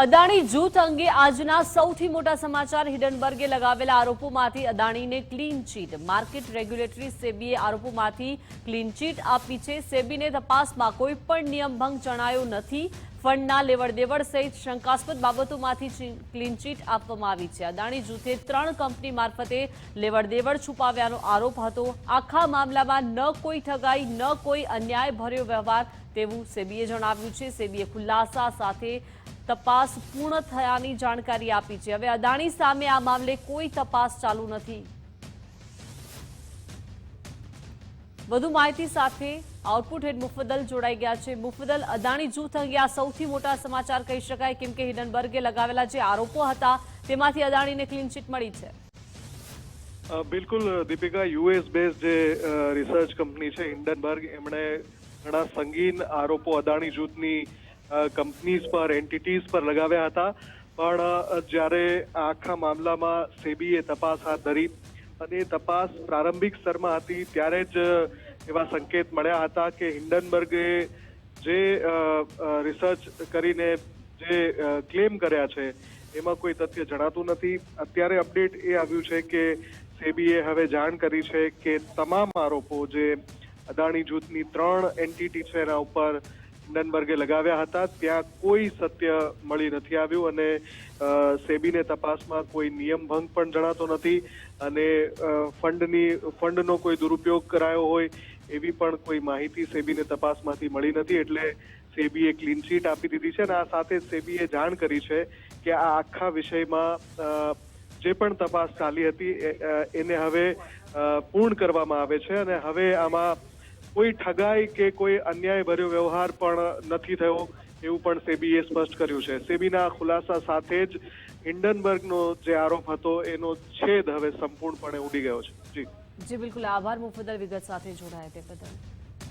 અદાણી જૂથ અંગે આજના સૌથી મોટા સમાચાર હિડનબર્ગે લગાવેલા આરોપોમાંથી અદાણીને ક્લીન ચીટ. માર્કેટ રેગ્યુલેટરી સેબીએ આરોપોમાંથી ક્લીન ચીટ આપી છે. સેબીને તપાસમાં કોઈ પણ નિયમ જણાયો નથી. ફંડના લેવડદેવડ સહિત શંકાસ્પદ બાબતોમાંથી ક્લીન ચીટ આપવામાં આવી છે. અદાણી જૂથે ત્રણ કંપની મારફતે લેવડદેવડ છુપાવ્યાનો આરોપ હતો. આખા મામલામાં ન કોઈ ઠગાઈ, ન કોઈ અન્યાય ભર્યો વ્યવહાર તેવું સેબીએ જણાવ્યું છે. સેબીએ ખુલાસા સાથે તપાસ પૂર્ણ થયાની જાણકારી આપી છે. હવે અદાણી સામે આ મામલે કોઈ તપાસ ચાલુ નથી. વધુ માહિતી સાથે આઉટપુટ હેડ મુફદલ જોડાઈ ગયા છે. મુફદલ અદાણી જૂથ અંગે આ સૌથી મોટા સમાચાર કહી શકાય કેમ કે હિડનબર્ગે લગાવેલા જે આરોપો હતા તેમાંથી અદાણીને ક્લીન ચીટ મળી છે. બિલકુલ, દીપિકા યુએસ બેઝ જે રિસર્ચ કંપની છે હિન્ડનબર્ગ, એમણે ઘણા સંગીન આરોપો અદાણી જૂથની કંપનીઝ પર એન્ટિટીઝ પર લગાવ્યા હતા. પણ જ્યારે આખા મામલામાં સેબીએ તપાસ હાથ ધરી અને તપાસ પ્રારંભિક સ્તરમાં હતી, ત્યારે જ એવા સંકેત મળ્યા હતા કે હિન્ડનબર્ગે જે રિસર્ચ કરીને જે ક્લેમ કર્યા છે, એમાં કોઈ તથ્ય જણાતું નથી. અત્યારે અપડેટ એ આવ્યું છે કે સેબીએ હવે જાણ કરી છે કે તમામ આરોપો જે અદાણી જૂથની ત્રણ એન્ટિટી છે એના ઉપર હિન્ડનબર્ગે લગાવ્યા હતા, ત્યાં કોઈ સત્ય મળી નથી આવ્યું અને સેબીને તપાસમાં કોઈ નિયમ ભંગ પણ જણાતો નથી અને ફંડની, ફંડનો કોઈ દુરુપયોગ કરાયો હોય એવી પણ કોઈ માહિતી સેબીને તપાસમાંથી મળી નથી એટલે સેબીએ ક્લીન ચીટ આપી દીધી છે અને આ સાથે સેબીએ જાણ કરી છે કે આ આખા વિષયમાં જે પણ તપાસ ચાલી હતી એને હવે પૂર્ણ કરવામાં આવે છે અને હવે આમાં કોઈ ઠગાઈ કે કોઈ અન્યાય ભર્યો વ્યવહાર પણ નથી થયો, એવું પણ સેબીએ સ્પષ્ટ કર્યું છે. સેબીના ખુલાસા સાથે જ હિન્ડનબર્ગનો જે આરોપ હતો, એનો છેદ હવે સંપૂર્ણપણે ઉડી ગયો છે. જી. જી, બિલકુલ. આભાર મુફદલ વિગત સાથે જોડાયા તે બદલ.